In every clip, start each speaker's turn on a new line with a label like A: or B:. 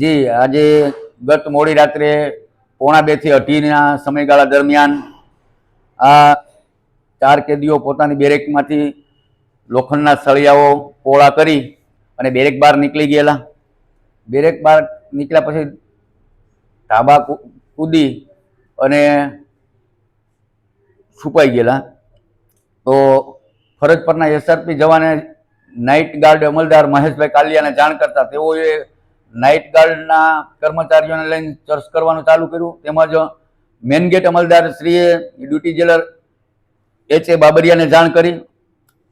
A: જી, આજે ગત મોડી રાત્રે પોણા બેથી અઢીના સમયગાળા દરમિયાન આ ચાર કેદીઓ પોતાની બેરેકમાંથી લોખંડના સળિયાઓ પોળા કરી અને બેરેક બહાર નીકળી ગયેલા. બેરેક બહાર નીકળ્યા પછી ધાબા કૂદી અને છુપાઈ ગયેલા. તો ફરજ પરના એસઆરપી જવાને નાઇટ ગાર્ડ અમલદાર મહેશભાઈ કાલિયાને જાણ કરતા તેઓએ નાઇટ ગાર્ડના કર્મચારીઓને લઈને ચર્ચ કરવાનું ચાલુ કર્યું. તેમજ મેન ગેટ અમલદાર શ્રીએ ડ્યુટી જેલર એચ એ બાબરિયાને જાણ કરી.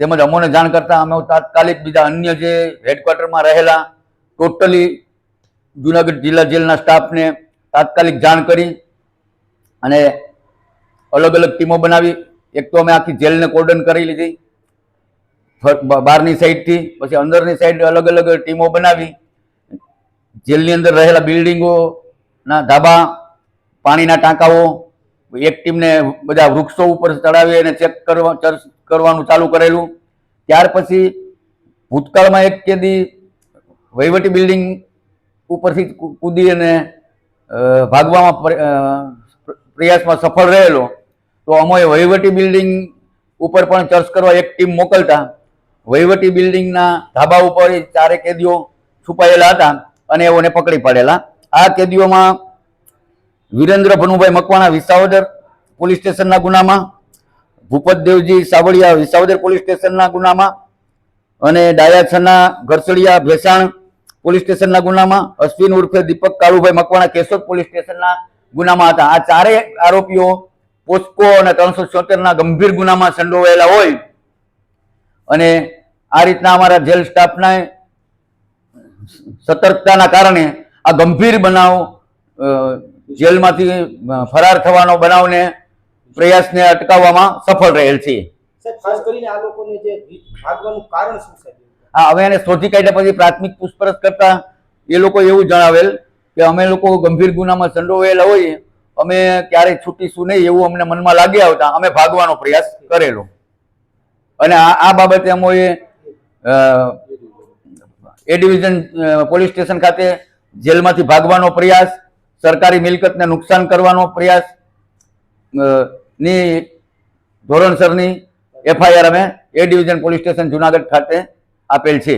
A: તેમજ અમોને જાણ કરતા અમે તાત્કાલિક બીજા અન્ય જે હેડક્વાર્ટરમાં રહેલા ટોટલી જુનાગઢ જિલ્લા જેલના સ્ટાફને તાત્કાલિક જાણ કરી અને અલગ અલગ ટીમો બનાવી. એક તો અમે આખી જેલને કોર્ડન કરી લીધી. બહારની સાઈડથી પછી અંદરની સાઈડ અલગ અલગ ટીમો બનાવી. જેલની અંદર રહેલા બિલ્ડિંગોના ધાબા, પાણીના ટાંકાઓ, એક ટીમને બધા વૃક્ષો ઉપર ચડાવી અને ચેક કરવા કરવાનું ચાલુ કરેલું. ત્યાર પછી ભૂતકાળમાં એક કેદી વહીવટી બિલ્ડિંગ ઉપરથી કૂદી અને ભાગવામાં પ્રયાસમાં સફળ રહેલો. તો અમોએ વહીવટી બિલ્ડિંગ ઉપર પણ ચર્ચ કરવા એક ટીમ મોકલતા. વહીવટી બિલ્ડિંગના ધાબા ઉપર ચારે કેદીઓ છુપાયેલા હતા. અને એઓને પકડી પાડેલા. આ કેદીઓમાં વિરેન્દ્ર ભનુભાઈ મકવાણા વિસાવદર પોલીસ સ્ટેશનના ગુનામાં, ભૂપત દેવજી સાવળિયા વિસાવદર પોલીસ સ્ટેશનના ગુનામાં અને ડાયાછના ઘરસડિયા ભેસાણ પોલીસ સ્ટેશનના ગુનામાં, અશ્વિન ઉર્ફે દીપક કાળુભાઈ મકવાણા કેશોદ પોલીસ સ્ટેશનના ગુનામાં હતા. આ ચારેય આરોપીઓ પોસ્કો અને ત્રણસો છોતેરના ગંભીર ગુનામાં સંડોવાયેલા હોય. અને આ રીતના અમારા જેલ સ્ટાફના સતર્કતાના કારણે આ ગંભીર બનાવ જેલમાંથી ફરાર થવાનો બનાવને પ્રયાસને અટકાવવામાં સફળ રહેલ છે. હા હવે એને શોધી કાઢ્યા પછી પ્રાથમિક પૂછપરછ કરતા એ લોકો એવું જણાવેલ કે અમે લોકો ગંભીર ગુનામાં સંડોવાયેલા હોઈએ અમે ક્યારેય છૂટીશું નહીં એવું અમને મનમાં લાગી આવતા અમે ભાગવાનો પ્રયાસ કરેલો. અને આ બાબતે અમોએ એ ડિવિઝન પોલીસ સ્ટેશન ખાતે જેલમાંથી ભાગવાનો પ્રયાસ, સરકારી મિલકતને નુકસાન કરવાનો પ્રયાસની ધોરણસરની એફઆઈઆર અમે A division police station Junagadh ખાતે આપેલ છે.